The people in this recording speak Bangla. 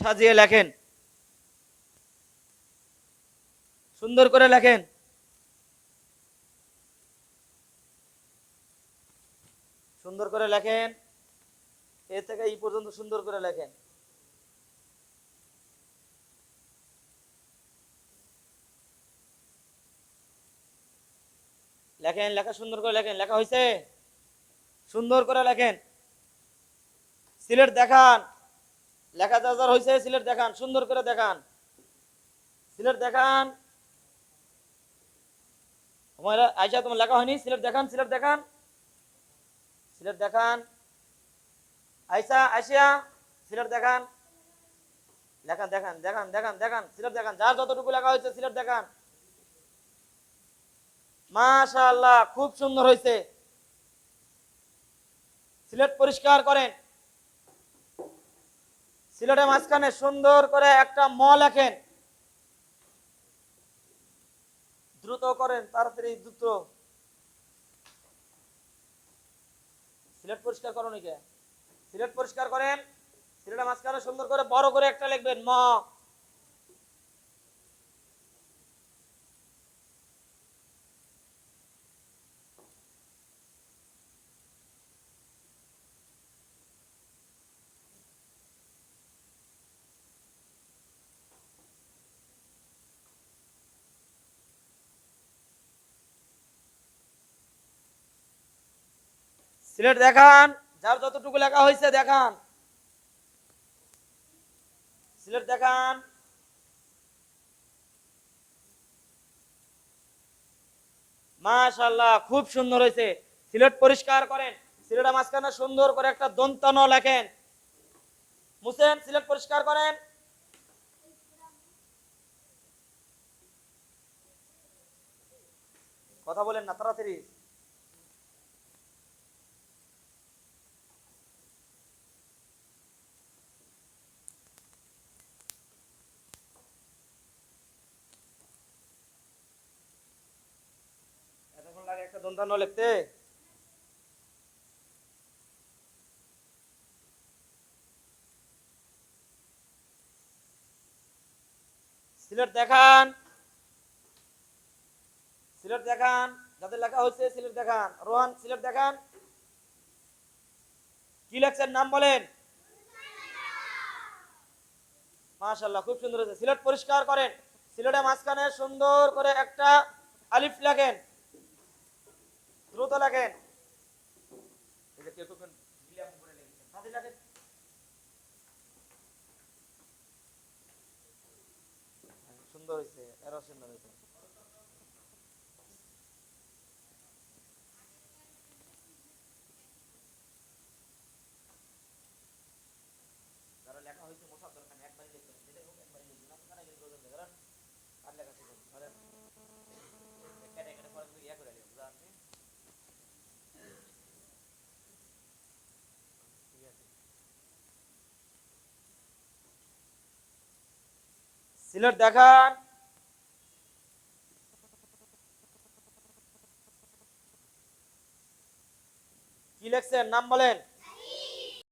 সাজিয়ে লেখেন। সুন্দর করে লেখেন। সুন্দর করে লেখেন। এ থেকে এই পর্যন্ত সুন্দর করে লেখেন। লেখেন, লেখা সুন্দর করে লেখেন। লেখা হয়েছে সুন্দর করে লেখেন। সিলেট দেখান। লেখা হয়েছে সিলেট দেখান, সুন্দর করে দেখান। সিলেট দেখান। আইসা তোমার লেখা হয়নি? সিলেট দেখান সিলেট দেখান। সিলেট দেখান। আইসিয়া, সিলেট দেখান। দেখান দেখান দেখান দেখান, সিলেট দেখান। যার যতটুকু লেখা হয়েছে, সিলেট দেখান। মাশাআল্লাহ, খুব সুন্দর হয়েছে সিলেট পরিষ্কার করেন। সিলেটের মাঝখানে সুন্দর করে একটা ম লেখেন দ্রুত করেন, তাড়াতাড়ি দ্রুত। সিলেট পরিষ্কার করো নাকি? সিলেট পরিষ্কার করেন, সিলেটের মাঝখানে সুন্দর করে বড় করে একটা লিখবেন, ম। সিলেট দেখান, যার যতটুকু লেখা হয়েছে দেখান। সিলেট দেখান। মাশাল্লাহ খুব সুন্দর হয়েছে। সিলেট পরিষ্কার করেন। সিলেটের মাঝখানে সুন্দর করে একটা দন্ত ন লেখেন। মুসেন, সিলেট পরিষ্কার করেন। কথা বলেন না, তাড়াতাড়ি। দন্তান্ন লিখতে সিলেট দেখান। সিলেট দেখান, যাদের লেখা হচ্ছে সিলেট দেখান। রোহান, সিলেট দেখান। কি লেখছেন নাম বলেন? মাশাল্লাহ খুব সুন্দর হয়েছে। সিলেট পরিষ্কার করেন। সিলেটের মাঝখানে সুন্দর করে একটা আলিফ লেখেন। দ্রুত যে কেউ কেউ গিলাম করে লিখেছেন। হাতে সুন্দর হয়েছে এরও সুন্দর হয়েছে সিলেট দেখান। কি লেখছেন? নাম বলেন।